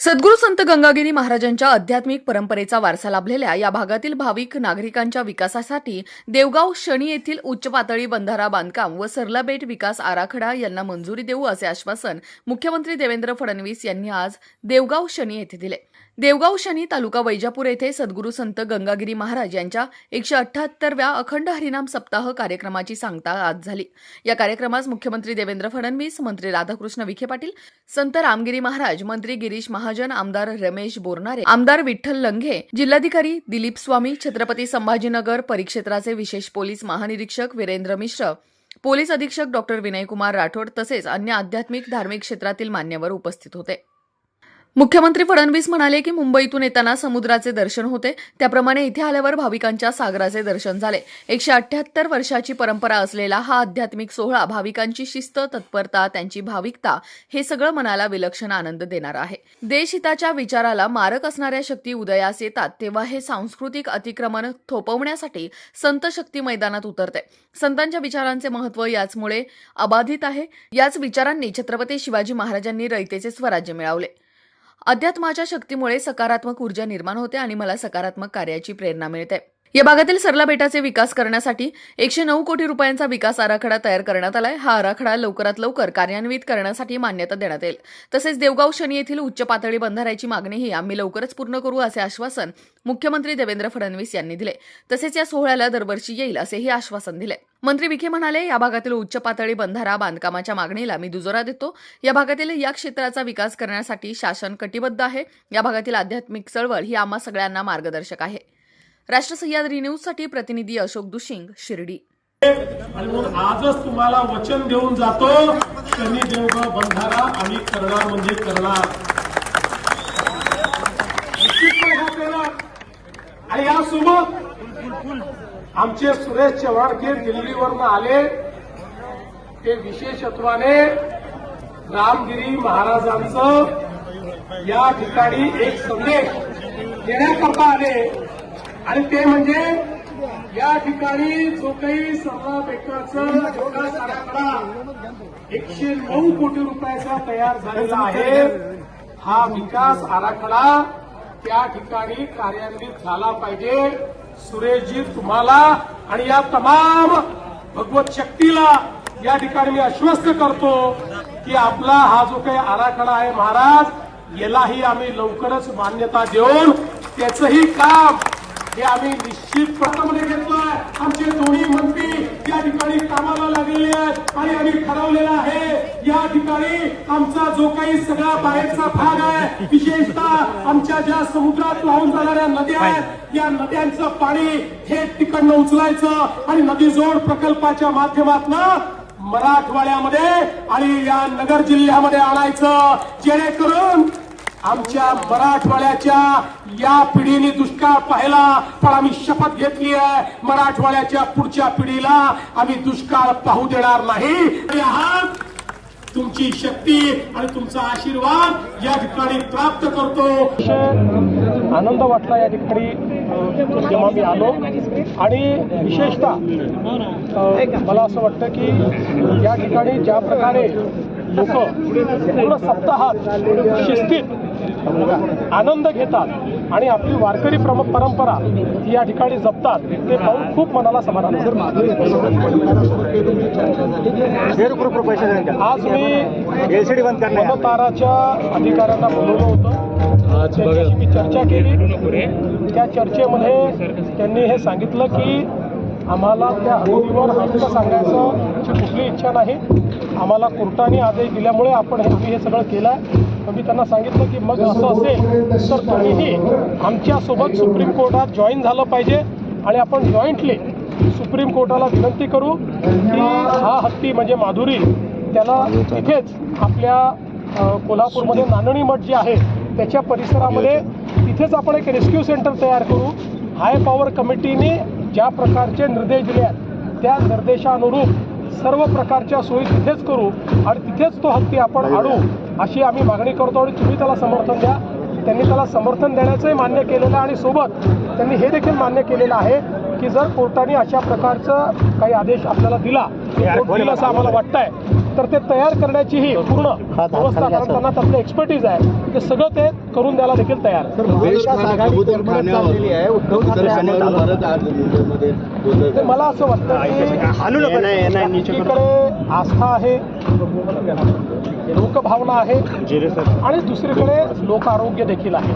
सद्गुरू संत गंगागिरी महाराजांच्या आध्यात्मिक परंपरेचा वारसा लाभलेल्या या भागातील भाविक नागरिकांच्या विकासासाठी देवगाव शनी येथील उच्च पातळी बंधारा बांधकाम व सरला बेट विकास आराखडा यांना मंजुरी देऊ असे आश्वासन मुख्यमंत्री देवेंद्र फडणवीस यांनी आज देवगाव शनी येथे दिले. देवगाव शनी तालुका वैजापूर येथे सद्गुरू संत गंगागिरी महाराज यांच्या एकशे अठ्ठ्याहत्तरव्या अखंड हरिनाम सप्ताह कार्यक्रमाची सांगता आज झाली. या कार्यक्रमास मुख्यमंत्री देवेंद्र फडणवीस मंत्री राधाकृष्ण विखे पाटील संत रामगिरी महाराज मंत्री गिरीश महाजन आमदार रमेश बोरनारे आमदार विठ्ठल लंघे जिल्हाधिकारी दिलीप स्वामी छत्रपती संभाजीनगर परिक्षेत्राचे विशेष पोलीस महानिरीक्षक वीरेंद्र मिश्र पोलीस अधीक्षक डॉक्टर विनयकुमार राठोड तसेच अन्य आध्यात्मिक धार्मिक क्षेत्रातील मान्यवर उपस्थित होते. मुख्यमंत्री फडणवीस म्हणाले की मुंबईतून येताना समुद्राचे दर्शन होते. त्याप्रमाणे इथे आल्यावर भाविकांच्या सागराचे दर्शन झाले. एकशे अठ्ठ्याहत्तर वर्षाची परंपरा असलेला हा आध्यात्मिक सोहळा भाविकांची शिस्त तत्परता त्यांची भाविकता हे सगळं मनाला विलक्षण आनंद देणार आहे. देशहिताच्या विचाराला मारक असणाऱ्या शक्ती उदयास येतात तेव्हा हे सांस्कृतिक अतिक्रमण थोपवण्यासाठी संत शक्ती मैदानात उतरते. संतांच्या विचारांचे महत्त्व याचमुळे अबाधित आहे. याच विचारांनी छत्रपती शिवाजी महाराजांनी रयतेचे स्वराज्य मिळवले. अध्यात्माच्या शक्तीमुळे सकारात्मक ऊर्जा निर्माण होते आणि मला सकारात्मक कार्याची प्रेरणा मिळते. या भागातील सरला बेटाचे विकास करण्यासाठी एकशे नऊ कोटी रुपयांचा विकास आराखडा तयार करण्यात आलाय. हा आराखडा लवकरात लवकर कार्यान्वित करण्यासाठी मान्यता देण्यात येईल. तसेच देवगाव शनी येथील उच्च पातळी बंधाऱ्याची मागणीही आम्ही लवकरच पूर्ण करू असे आश्वासन मुख्यमंत्री देवेंद्र फडणवीस यांनी दिले. तसेच या सोहळ्याला दरवर्षी येईल असेही आश्वासन दिले. मंत्री विखे म्हणाले या भागातील उच्च पातळी बंधारा बांधकामाच्या मागणीला मी दुजोरा देतो. या भागातील या क्षेत्राचा विकास करण्यासाठी शासन कटिबद्ध आहे. या भागातील आध्यात्मिक चळवळ ही आम्हा सगळ्यांना मार्गदर्शक आहे. राष्ट्र सह्याद्री न्यूजसाठी प्रतिनिधी अशोक दुशिंग शिर्डी. म्हणून आजच तुम्हाला वचन देऊन जातो शनी देवगाव बंधारा आम्ही करणार म्हणजे करणार. निश्चितपणे हा करणार. आणि यासोबत आमचे सुरेश चव्हाणके दिल्लीवरून आले. ते विशेषत्वाने रामगिरी महाराजांचं या ठिकाणी एक संदेश देण्याकरता आले. आणि ते म्हणजे या ठिकाणी जो काही सरला बेटाचा विकास आराखडा एकशे नऊ कोटी रुपयाचा तयार झालेला आहे. हा विकास आराखडा त्या ठिकाणी कार्यान्वित झाला पाहिजे. सुरेशजी तुम्हाला आणि या तमाम भगवत शक्तीला या ठिकाणी मी आश्वस्त करतो की आपला हा जो काही आराखडा आहे महाराज यालाही आम्ही लवकरच मान्यता देऊन त्याचंही काम हे आम्ही निश्चित प्रथमने घेतलं. आमचे दोन्ही मंत्री या ठिकाणी कामाला लागलेले आहेत आणि आम्ही ठरवलेलं आहे या ठिकाणी आमचा जो काही सगळा बाहेरचा भाग आहे विशेषतः आमच्या ज्या समुद्रात वाहून जाणाऱ्या नद्या आहेत या नद्यांचं पाणी थेट तिकडनं उचलायचं आणि नदी जोड प्रकल्पाच्या माध्यमातून मराठवाड्यामध्ये आणि या नगर जिल्ह्यामध्ये आणायचं जेणेकरून आमच्या मराठवाड्याच्या या पिढीने दुष्काळ पाहिला पण आम्ही शपथ घेतली आहे मराठवाड्याच्या पुढच्या पिढीला आम्ही दुष्काळ पाहू देणार नाही. आहात हा तुमची शक्ती आणि तुमचा आशीर्वाद या ठिकाणी प्राप्त करतो. आनंद वाटला या ठिकाणी जेव्हा मी आलो. आणि विशेषतः मला असं वाटतं की या ठिकाणी ज्या प्रकारे लोक पूर्ण सप्ताहात शिस्तीत आनंद घेतात आणि आपली वारकरी प्रम परंपरा ही या ठिकाणी जपतात ते पाहून खूप मनाला समाधान. आज मी एलसीडी बंद मतदाराच्या अधिकाऱ्यांना बोलवलं होतं. त्यांच्याशी मी चर्चा केली. त्या चर्चेमध्ये त्यांनी हे सांगितलं की आम्हाला त्या हद्दीवर हक्क सांगायचं कुठली इच्छा नाही. आम्हाला कोर्टाने आदेश दिल्यामुळे आपण हे हे सगळं केलं आहे मी त्यांना सांगितलं की मग असं असेल तर तुम्हीही आमच्यासोबत सुप्रीम कोर्टात जॉईन झालं पाहिजे आणि आपण जॉईंटली सुप्रीम कोर्टाला विनंती करू की हा हत्ती म्हणजे माधुरी त्याला तिथेच आपल्या कोल्हापूरमध्ये नांदणी मठ जे आहे त्याच्या परिसरामध्ये तिथेच आपण एक रेस्क्यू सेंटर तयार करू. हाय पॉवर कमिटीने ज्या प्रकारचे निर्देश दिले आहेत त्या निर्देशानुरूप सर्व प्रकारच्या सोयी तिथेच करू आणि तिथेच तो हत्ती आपण आणू अशी आम्ही मागणी करतो आणि तुम्ही त्याला समर्थन द्या. त्यांनी त्याला समर्थन देण्याचंही मान्य केलेलं आहे आणि सोबत त्यांनी हे देखील मान्य केलेलं आहे की जर कोर्टाने अशा प्रकारचं काही आदेश आपल्याला दिला असं आम्हाला वाटतंय तर ते तयार करण्याचीही पूर्ण व्यवस्था कारण त्यांना त्यातलं एक्सपर्टीज आहे. ते सगळं ते करून द्यायला देखील तयार ते मला असं वाटतं की एकीकडे आस्था आहे लोकभावना आहे आणि दुसरीकडे लोक आरोग्य देखील आहे.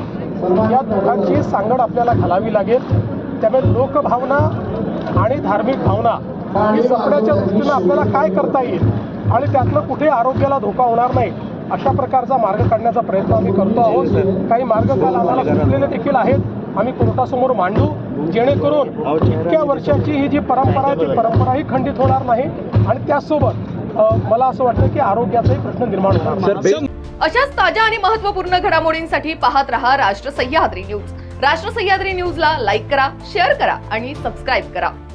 या दोघांची सांगड आपल्याला घालावी लागेल. त्यामुळे लोकभावना आणि धार्मिक भावना ही जपण्याच्या दृष्टीनं आपल्याला काय करता येईल? आणि त्यातनं कुठे आरोग्याला धोका होणार नाही अशा प्रकारचा मार्ग काढण्याचा प्रयत्न आम्ही करतो आहोत. काही मार्ग काल आम्हाला सुचलेले देखील आहेत. आम्ही कोर्टासमोर मांडू जेणेकरून इतक्या वर्षाची ही जी परंपरा आहे ती परंपराही खंडित होणार नाही. आणि त्याचसोबत मला असं वाटतं की आरोग्याचाही प्रश्न निर्माण होणार नाही. अशाच ताज्या आणि महत्त्वपूर्ण घडामोडींसाठी पाहत रहा राष्ट्र सह्याद्री न्यूज. राष्ट्र सह्याद्री न्यूजला लाईक करा शेअर करा आणि सबस्क्राईब करा.